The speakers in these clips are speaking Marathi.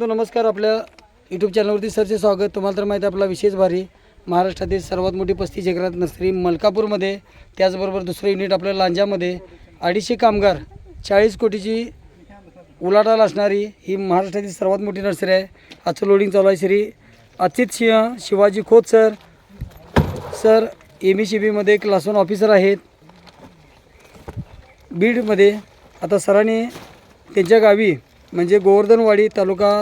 नमस्कार. आपल्या यूट्यूब चॅनलवरती सरचे स्वागत. तुम्हाला तर माहिती आहे आपला विशेष भारी. महाराष्ट्रातील सर्वात मोठी पस्तीस एकरात नर्सरी मलकापूरमध्ये त्याचबरोबर दुसरं युनिट आपल्या लांजामध्ये अडीचशे कामगार चाळीस कोटीची उलाढाल असणारी ही महाराष्ट्रातील सर्वात मोठी नर्सरी आहे. आजचं लोडिंग चालू आहे Shri Achit Singh Shivaji Khot sir sir M E C बीमध्ये क्लास वन ऑफिसर आहेत. बीडमध्ये आता सरांनी त्यांच्या गावी म्हणजे गोवर्धनवाडी तालुका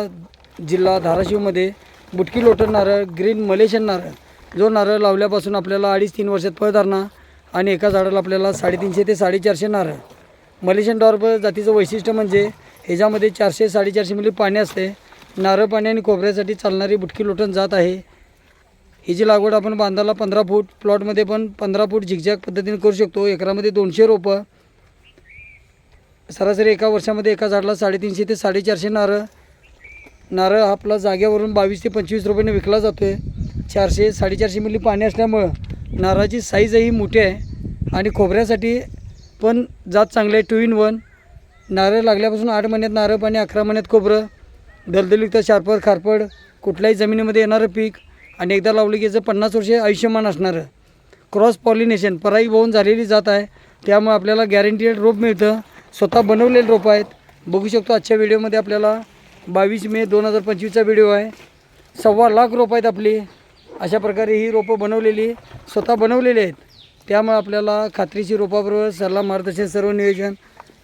जिल्हा धाराशिवमध्ये बुटकी लोटर नारळ ग्रीन मलेशियन नारळ जो नारळ लावल्यापासून आपल्याला अडीच तीन वर्षात फळधारणा आणि एका झाडाला आपल्याला साडेतीनशे ते साडेचारशे नारळ. मलेशियन डॉर्बर जातीचं वैशिष्ट्य म्हणजे ह्याच्यामध्ये चारशे साडेचारशे मिली पाणी असते. नारळ पाणी आणि खोबऱ्यासाठी चालणारी बुटकी लोटन जात आहे. हिची लागवड आपण बांधाला पंधरा फूट प्लॉटमध्ये पण पंधरा फूट झिकझॅक पद्धतीने करू शकतो. एकरामध्ये दोनशे रोपं सरासरी एका वर्षामध्ये एका झाडाला साडेतीनशे ते साडेचारशे नारळ नारळ आपला जाग्यावरून बावीस ते पंचवीस रुपयाने विकला जातो आहे चारशे साडेचारशे मिली पाणी असल्यामुळं नारळाची साईजही मोठी आहे. आणि खोबऱ्यासाठी पण जात चांगले आहे टू इन वन नारळ लागल्यापासून आठ महिन्यात नारळ पाणी अकरा महिन्यात खोबरं. दलदलयुक्त शारपड खारपड कुठल्याही जमिनीमध्ये येणारं पीक. आणि एकदा लावलं की याचं पन्नास वर्षे आयुष्यमान असणारं. क्रॉस पॉलिनेशन पराई वाहून झालेली जात आहे. त्यामुळे आपल्याला गॅरंटीड रोप मिळतं. स्वतः बनवलेले रोपं आहेत. बघू शकतो आजच्या व्हिडिओमध्ये आपल्याला बावीस मे दोन हजार पंचवीसचा व्हिडिओ आहे. सव्वा लाख रोपं आहेत आपली. अशा प्रकारे ही रोपं बनवलेली स्वतः बनवलेली आहेत. त्यामुळे आपल्याला खात्रीची रोपाबरोबर सल्ला मार्गदर्शन सर्व नियोजन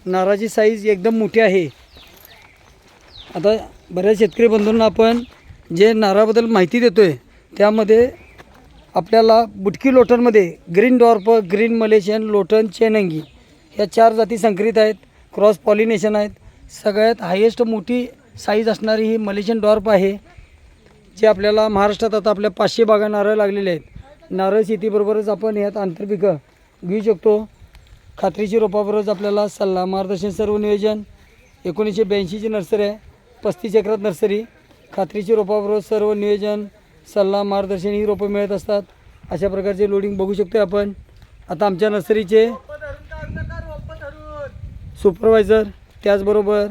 नाराची साईज एकदम मोठी आहे. आता बऱ्याच शेतकरी बंधूंना आपण जे नारळाबद्दल माहिती देतो आहे त्यामध्ये आपल्याला बुटकी लोटनमध्ये ग्रीन डॉर्प ग्रीन मलेशियन लोटन चेनंगी ह्या चार जाती संकरित आहेत. क्रॉस पॉलिनेशन आहेत. सगळ्यात हायेस्ट मोठी साईज असणारी ही मलेशियन डॉर्प आहे जे आपल्याला महाराष्ट्रात आता आपल्या पाचशे बागा नारळ लागलेले आहेत. नारळ शेतीबरोबरच आपण ह्यात आंतरपिकं घेऊ शकतो. खात्रीची रोपाबरोबरच आपल्याला सल्ला मार्गदर्शन सर्व नियोजन. एकोणीसशे ब्याऐंशीची नर्सरी आहे. पस्तीस एकरात नर्सरी. खात्रीची रोपाबरोबर सर्व नियोजन सल्ला मार्गदर्शन ही रोपं मिळत असतात. अशा प्रकारचे लोडिंग बघू शकतो आपण. आता आमच्या नर्सरीचे सुपरवायझर त्याचबरोबर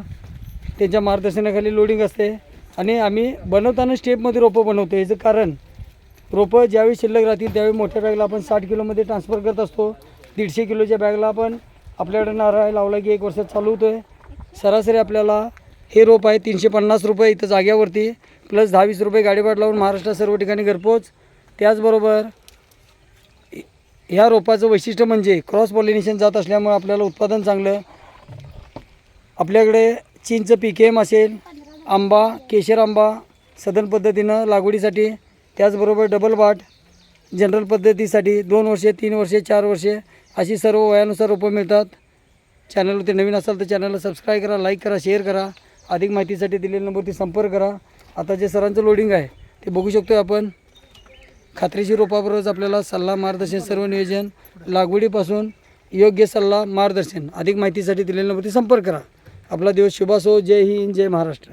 त्यांच्या मार्गदर्शनाखाली लोडिंग असते. आणि आम्ही बनवताना स्टेपमध्ये रोपं बनवतो याचं कारण रोपं ज्यावेळी शिल्लक राहतील त्यावेळी मोठ्या बॅगला आपण साठ किलोमध्ये ट्रान्सफर करत असतो. दीडशे किलोच्या बॅगला आपण आपल्याकडे नारळ लावला की एक वर्षात चालू होतो आहे सरासरी आपल्याला हे रोप आहे तीनशे पन्नास रुपये इथं जाग्यावरती प्लस दहा वीस रुपये गाडीभाड लावून महाराष्ट्रात सर्व ठिकाणी घरपोच. त्याचबरोबर ह्या रोपाचं वैशिष्ट्य म्हणजे क्रॉस पॉलिनेशन जात असल्यामुळे आपल्याला उत्पादन चांगलं आपल्याकडे चीनचं पी के एम असेल आंबा केशर आंबा सदन पद्धतीनं लागवडीसाठी त्याचबरोबर डबल बाट जनरल पद्धतीसाठी दोन वर्षे तीन वर्षे चार वर्षे अशी सर्व वयानुसार रोपं मिळतात. चॅनलवरती नवीन असाल तर चॅनलला सबस्क्राईब करा लाईक करा शेअर करा. अधिक माहितीसाठी दिलेल्या नंबरवरती संपर्क करा. आता जे सरांचं लोडिंग आहे ते बघू शकतो आपण. खात्रीशी रोपाबरोबरच आपल्याला सल्ला मार्गदर्शन सर्व नियोजन लागवडीपासून योग्य सल्ला मार्गदर्शन अधिक माहितीसाठी दिलेल्या नंबरवरती संपर्क करा. आपला दिवस शुभ असो जय हिंद जय महाराष्ट्र.